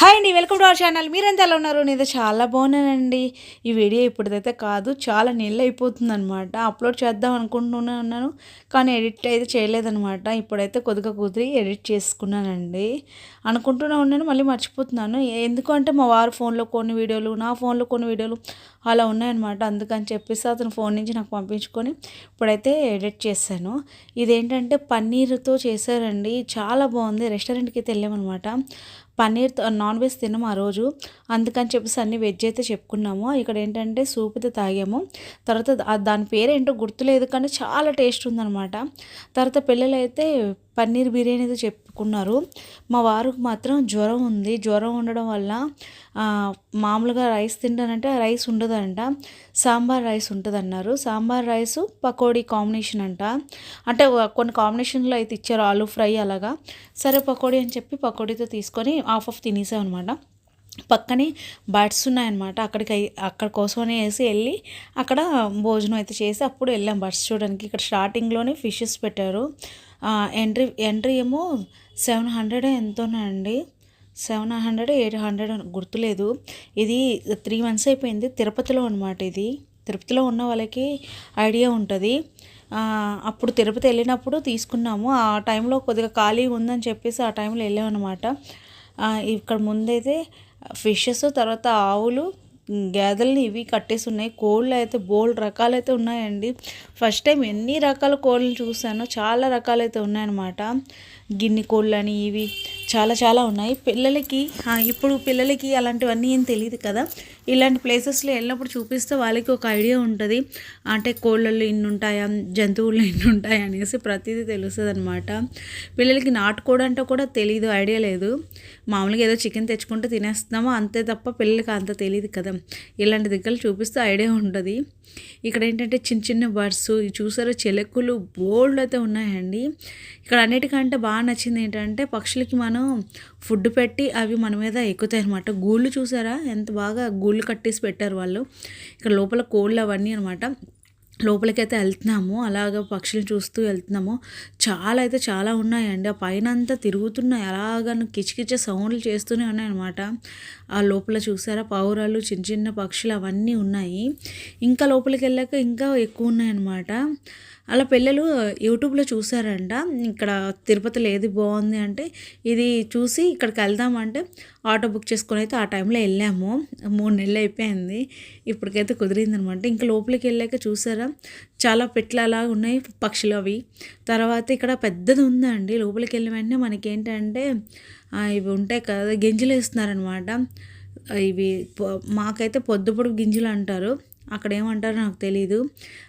Hi అండి welcome to our channel. మీరెంత ఎలా ఉన్నారు? నేను చాలా బాగున్నానండి. ఈ వీడియో ఇప్పటిదైతే కాదు చాలా నీళ్ళు అయిపోతుంది అనమాట అప్లోడ్ చేద్దాం అనుకుంటున్నాను కానీ ఎడిట్ అయితే చేయలేదనమాట ఇప్పుడైతే కొద్దిగా కుదిరి ఎడిట్ చేసుకున్నానండి. అనుకుంటూనే ఉన్నాను మళ్ళీ మర్చిపోతున్నాను. ఎందుకంటే మా వారు ఫోన్లో కొన్ని వీడియోలు నా ఫోన్లో కొన్ని వీడియోలు అలా ఉన్నాయన్నమాట. అందుకని చెప్పేసి అతను ఫోన్ నుంచి నాకు పంపించుకొని ఇప్పుడైతే ఎడిట్ చేశాను. ఇదేంటంటే పన్నీర్తో చేశారండి. చాలా బాగుంది. రెస్టారెంట్కి అయితే వెళ్ళామన్నమాట. పన్నీర్ నాన్ వెజ్ తినము ఆ రోజు. అందుకని చెప్పేసి అన్ని వెజ్ అయితే చెప్పుకున్నాము. ఇక్కడ ఏంటంటే సూప్ అయితే తాగాము. తర్వాత దాని పేరు ఏంటో గుర్తులేదు కానీ చాలా టేస్ట్ ఉందన్నమాట. తర్వాత పిల్లలైతే పన్నీర్ బిర్యానీ అయితే చెప్పుకున్నారు. మా వారికి మాత్రం జ్వరం ఉంది. జ్వరం ఉండడం వల్ల మామూలుగా రైస్ తింటానంటే రైస్ ఉండదంట. సాంబార్ రైస్ ఉంటుంది అన్నారు సాంబార్ రైస్ పకోడీ కాంబినేషన్ అంట. అంటే కొన్ని కాంబినేషన్లో అయితే ఇచ్చారు. ఆలూ ఫ్రై అలాగా. సరే పకోడీ అని చెప్పి పకోడీతో తీసుకొని హాఫ్ ఆఫ్ తినేసాం అనమాట పక్కనే బర్డ్స్ ఉన్నాయన్నమాట. అక్కడికి అక్కడ కోసమని వేసి వెళ్ళి అక్కడ భోజనం అయితే చేసి అప్పుడు వెళ్ళాం బర్డ్స్ చూడడానికి. ఇక్కడ స్టార్టింగ్లోనే ఫిషెస్ పెట్టారు. ఎంట్రీ ఎంట్రీ ఏమో సెవెన్ హండ్రెడ్ ఎంతోనండి సెవెన్ హండ్రెడ్ ఎయిట్ హండ్రెడ్ గుర్తులేదు. ఇది త్రీ మంత్స్ అయిపోయింది. తిరుపతిలో అనమాట ఇది. తిరుపతిలో ఉన్న వాళ్ళకి ఐడియా ఉంటుంది. అప్పుడు తిరుపతి వెళ్ళినప్పుడు తీసుకున్నాము. ఆ టైంలో కొద్దిగా ఖాళీ ఉందని చెప్పేసి ఆ టైంలో వెళ్ళామన్నమాట. ఇక్కడ ముందైతే ఫిషెస్ తర్వాత ఆవులు గేదెల్ని ఇవి కట్టేసి ఉన్నాయి కోళ్ళు అయితే బోల్డ్ రకాలైతే ఉన్నాయండి. ఫస్ట్ టైం ఎన్ని రకాల కోళ్ళని చూసానో చాలా రకాలైతే ఉన్నాయన్నమాట. గిన్నె కోళ్ళని ఇవి చాలా చాలా ఉన్నాయి. పిల్లలకి ఇప్పుడు పిల్లలకి అలాంటివన్నీ ఏం తెలియదు కదా. ఇలాంటి ప్లేసెస్లో వెళ్ళినప్పుడు చూపిస్తే వాళ్ళకి ఒక ఐడియా ఉంటుంది. అంటే కోళ్ళల్లో ఇన్ని ఉంటాయా జంతువులు ఇన్ని ఉంటాయా అనేసి ప్రతిదీ తెలుస్తుంది అనమాట పిల్లలకి నాటుకోవడం అంటే కూడా తెలియదు ఐడియా లేదు. మామూలుగా ఏదో చికెన్ తెచ్చుకుంటే తినేస్తున్నామో అంతే తప్ప పిల్లలకి అంత తెలియదు కదా. ఇలాంటి దగ్గరలు చూపిస్తే ఐడియా ఉంటుంది. ఇక్కడ ఏంటంటే చిన్న చిన్న బర్డ్స్ చూసారో? చెలకులు బోల్డ్ అయితే ఉన్నాయండి. ఇక్కడ అన్నిటికంటే బాగా నచ్చింది ఏంటంటే పక్షులకి మనం ఫుడ్ పెట్టి అవి మన మీద ఎక్కుతాయి అనమాట గూళ్ళు చూసారా? ఎంత బాగా గూళ్ళు కట్టేసి పెట్టారు వాళ్ళు. ఇక్కడ లోపల కోళ్ళు అవన్నీ అనమాట లోపలికైతే వెళ్తున్నాము. అలాగ పక్షులు చూస్తూ వెళ్తున్నాము. చాలా అయితే చాలా ఉన్నాయండి. ఆ పైన అంతా తిరుగుతున్నాయి అలాగను కిచకిచ సౌండ్లు చేస్తూనే ఉన్నాయన్నమాట ఆ లోపల చూసారా? పావురాలు చిన్న చిన్న పక్షులు అవన్నీ ఉన్నాయి. ఇంకా లోపలికి వెళ్ళాక ఇంకా ఎక్కువ ఉన్నాయన్నమాట అలా పిల్లలు యూట్యూబ్లో చూసారంట. ఇక్కడ తిరుపతిలో ఏది బాగుంది అంటే ఇది చూసి ఇక్కడికి వెళ్దామంటే ఆటో బుక్ చేసుకొని అయితే ఆ టైంలో వెళ్ళాము. మూడు నెలలు అయిపోయింది. ఇప్పటికైతే కుదిరిందనమాట. ఇంకా లోపలికి వెళ్ళాక చూసారా? చాలా పెట్లు అలా ఉన్నాయి పక్షులు అవి. తర్వాత ఇక్కడ పెద్దది ఉందండి. లోపలికి వెళ్ళిన వెంటనే మనకేంటంటే ఇవి ఉంటాయి కదా గింజలు వేస్తున్నారనమాట. ఇవి మాకైతే పొద్దుపొడుగు గింజలు అంటారు. అక్కడ ఏమంటారో నాకు తెలీదు.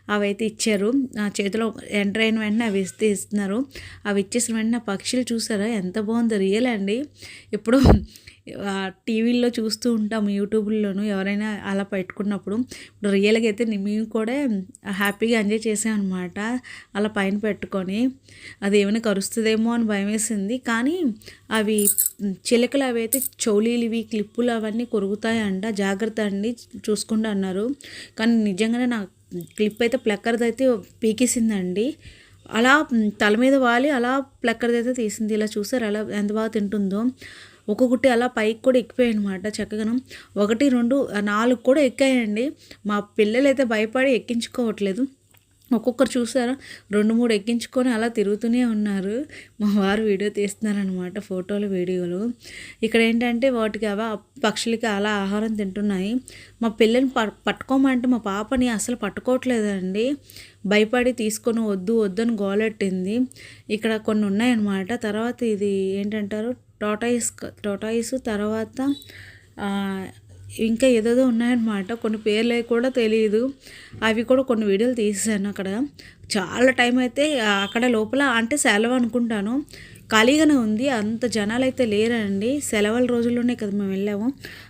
అవి అయితే ఇచ్చారు. నా చేతిలో ఎంటర్ అయిన వెంటనే అవి ఇస్తే ఇస్తున్నారు. అవి ఇచ్చేసిన వెంటనే పక్షులు చూసారా? ఎంత బాగుందో రియల్ అండి. ఇప్పుడు టీవీల్లో చూస్తూ ఉంటాం యూట్యూబ్లోను ఎవరైనా అలా పెట్టుకున్నప్పుడు. ఇప్పుడు రియల్గా అయితే మేము కూడా హ్యాపీగా ఎంజాయ్ చేసామన్నమాట అలా పైన పెట్టుకొని. అది ఏమైనా కరుస్తుందేమో అని భయం వేసింది. కానీ అవి చిలకలు అవి అయితే చౌలీలు ఇవి క్లిప్పులు అవన్నీ కొరుగుతాయంట జాగ్రత్త అండి చూసుకుంటూ అన్నారు. కానీ నిజంగానే నా క్లిప్ అయితే ప్లక్కర్ది అయితే పీకేసిందండి. అలా తల మీద వాలి అలా ప్లక్కర్ది అయితే తీసింది. ఇలా చూసారు అలా ఎంత బాగా తింటుందో. ఒక్కొక్కటి అలా పైకి కూడా ఎక్కిపోయాయి అనమాట చక్కగా. ఒకటి రెండు నాలుగు కూడా ఎక్కాయండి. మా పిల్లలు అయితే భయపడి ఎక్కించుకోవట్లేదు. ఒక్కొక్కరు చూసారా? రెండు మూడు ఎక్కించుకొని అలా తిరుగుతూనే ఉన్నారు. మా వారు వీడియో తీస్తున్నారనమాట ఫోటోలు వీడియోలు. ఇక్కడ ఏంటంటే వాటికి అవ పక్షులకి అలా ఆహారం తింటున్నాయి. మా పిల్లని పట్టుకోమంటే మా పాపని అసలు పట్టుకోవట్లేదండి. భయపడి తీసుకొని వద్దు వద్దు అని గోలెట్టింది. ఇక్కడ కొన్ని ఉన్నాయన్నమాట. తర్వాత ఇది ఏంటంటారు? టోటాయిస్ టోటాయిస్ తర్వాత ఇంకా ఏదేదో ఉన్నాయన్నమాట. కొన్ని పేర్లు కూడా తెలియదు అవి కూడా కొన్ని వీడియోలు తీసాను అక్కడ. చాలా టైం అయితే అక్కడ లోపల అంటే సెలవు అనుకుంటాను. ఖాళీగానే ఉంది. అంత జనాలు అయితే లేరండి. సెలవుల రోజుల్లోనే కదా మేము వెళ్ళాము.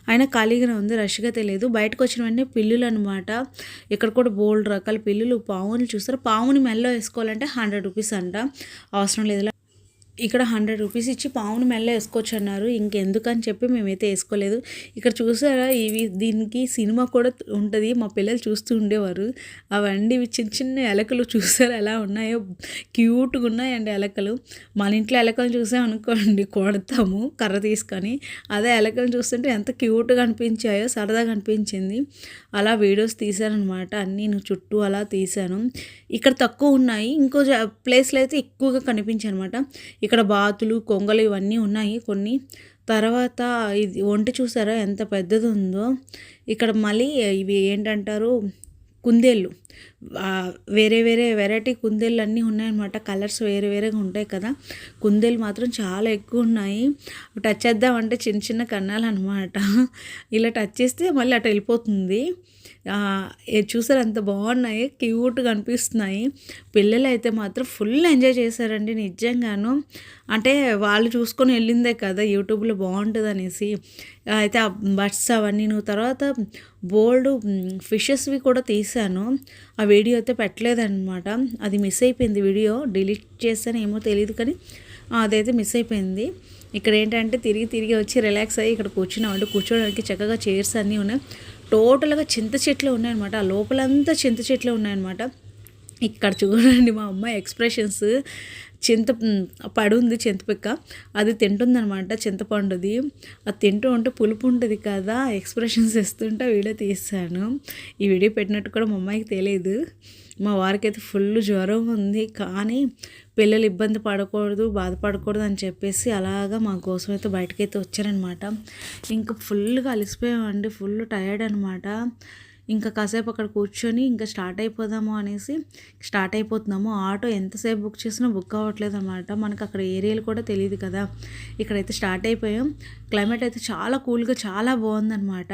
అయినా ఖాళీగానే ఉంది. రష్గా తెలియదు బయటకు వచ్చిన వెంటనే పిల్లులు అనమాట ఇక్కడ కూడా బోల్డ్ రకాల పిల్లులు పావుని చూస్తారు. పావుని మెల్లో వేసుకోవాలంటే హండ్రెడ్ రూపీస్ అంట. అవసరం లేదు. ఇక్కడ హండ్రెడ్ రూపీస్ ఇచ్చి పావును మెల్ల వేసుకోవచ్చు అన్నారు ఇంకెందుకని చెప్పి మేమైతే వేసుకోలేదు. ఇక్కడ చూసారా ఇవి దీనికి సినిమా కూడా ఉంటుంది. మా పిల్లలు చూస్తూ ఉండేవారు. అవన్నీ ఇవి చిన్న చిన్న ఎలకలు చూసారు ఎలా ఉన్నాయో. క్యూట్గా ఉన్నాయండి ఎలకలు. మన ఇంట్లో ఎలకలు చూసామనుకోండి కొడతాము కర్ర తీసుకొని. అదే ఎలకలు చూస్తుంటే ఎంత క్యూట్గా అనిపించాయో సరదాగా అనిపించింది. అలా వీడియోస్ తీశానమాట అన్నీ నేను చుట్టూ అలా తీశాను. ఇక్కడ తక్కువ ఉన్నాయి. ఇంకో ప్లేస్లో అయితే ఎక్కువగా కనిపించాయి అనమాట ఇక్కడ బాతులు కొంగలు ఇవన్నీ ఉన్నాయి. కొన్ని తర్వాత ఇది ఒంటి చూసారా ఎంత పెద్దది ఉందో ఇక్కడ మళ్ళీ ఇవి ఏంటంటారు? కుందేళ్ళు. వేరే వేరే వెరైటీ కుందేళ్ళు అన్నీ ఉన్నాయన్నమాట. కలర్స్ వేరే వేరేగా ఉంటాయి కదా. కుందేలు మాత్రం చాలా ఎక్కువ ఉన్నాయి. టచ్ చేద్దామంటే చిన్న చిన్న కన్నాలు అనమాట ఇలా టచ్ చేస్తే మళ్ళీ అటు వెళ్ళిపోతుంది. చూసారు ఎంత బాగున్నాయి క్యూట్గా అనిపిస్తున్నాయి. పిల్లలు అయితే మాత్రం ఫుల్ ఎంజాయ్ చేశారండి నిజంగాను. అంటే వాళ్ళు చూసుకొని వెళ్ళిందే కదా యూట్యూబ్లో బాగుంటుంది అనేసి అయితే ఆ బట్స్ అవన్నీ నువ్వు తర్వాత బోల్డ్ ఫిషెస్వి కూడా తీశాను. ఆ వీడియో అయితే పెట్టలేదన్నమాట. అది మిస్ అయిపోయింది వీడియో డిలీట్ చేశాను ఏమో తెలియదు కానీ అదైతే మిస్ అయిపోయింది. ఇక్కడ ఏంటంటే తిరిగి తిరిగి వచ్చి రిలాక్స్ అయ్యి ఇక్కడ కూర్చున్నామంటే కూర్చోడానికి చక్కగా చైర్స్ అన్నీ ఉన్నాయి. టోటల్గా చింత చెట్లు ఉన్నాయన్నమాట. ఆ లోపలంతా చింత చెట్లు ఉన్నాయన్నమాట. ఇక్కడ చూడండి మా అమ్మాయి ఎక్స్ప్రెషన్స్ చింత పడుంది చింతపిక్క అది తింటుందనమాట చింతపండుది. అది తింటూ ఉంటే పులుపు ఉంటుంది కదా ఎక్స్ప్రెషన్స్ ఇస్తుంటే వీడియో తీస్తాను. ఈ వీడియో పెట్టినట్టు కూడా మా అమ్మాయికి తెలియదు. మా వారికి అయితే ఫుల్ జ్వరం ఉంది. కానీ పిల్లలు ఇబ్బంది పడకూడదు బాధపడకూడదు అని చెప్పేసి అలాగా మా కోసం అయితే బయటకైతే వచ్చారనమాట ఇంకా ఫుల్గా అలసిపోయామండి. ఫుల్ టయర్డ్ అనమాట ఇంకా కాసేపు అక్కడ కూర్చొని ఇంకా స్టార్ట్ అయిపోదాము అనేసి స్టార్ట్ అయిపోతున్నాము. ఆటో ఎంతసేపు బుక్ చేసినా బుక్ అవ్వట్లేదు అనమాట మనకు అక్కడ ఏరియాలు కూడా తెలియదు కదా. ఇక్కడైతే స్టార్ట్ అయిపోయాం. క్లైమేట్ అయితే చాలా కూల్గా చాలా బాగుందనమాట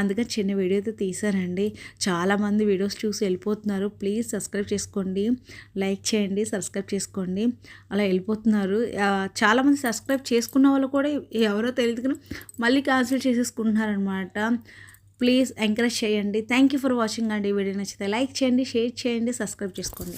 అందుకని చిన్న వీడియో అయితే తీసానండి చాలామంది వీడియోస్ చూసి వెళ్ళిపోతున్నారు. ప్లీజ్ సబ్స్క్రైబ్ చేసుకోండి. లైక్ చేయండి సబ్స్క్రైబ్ చేసుకోండి. అలా వెళ్ళిపోతున్నారు. చాలామంది సబ్స్క్రైబ్ చేసుకున్న వాళ్ళు కూడా ఎవరో తెలియదు కానీ మళ్ళీ క్యాన్సిల్ చేసేసుకుంటున్నారనమాట ప్లీజ్ ఎంకరేజ్ చేయండి. థ్యాంక్ యూ ఫర్ వాచింగ్ అండి. వీడియో నచ్చితే లైక్ చేయండి షేర్ చేయండి సబ్స్క్రైబ్ చేసుకోండి.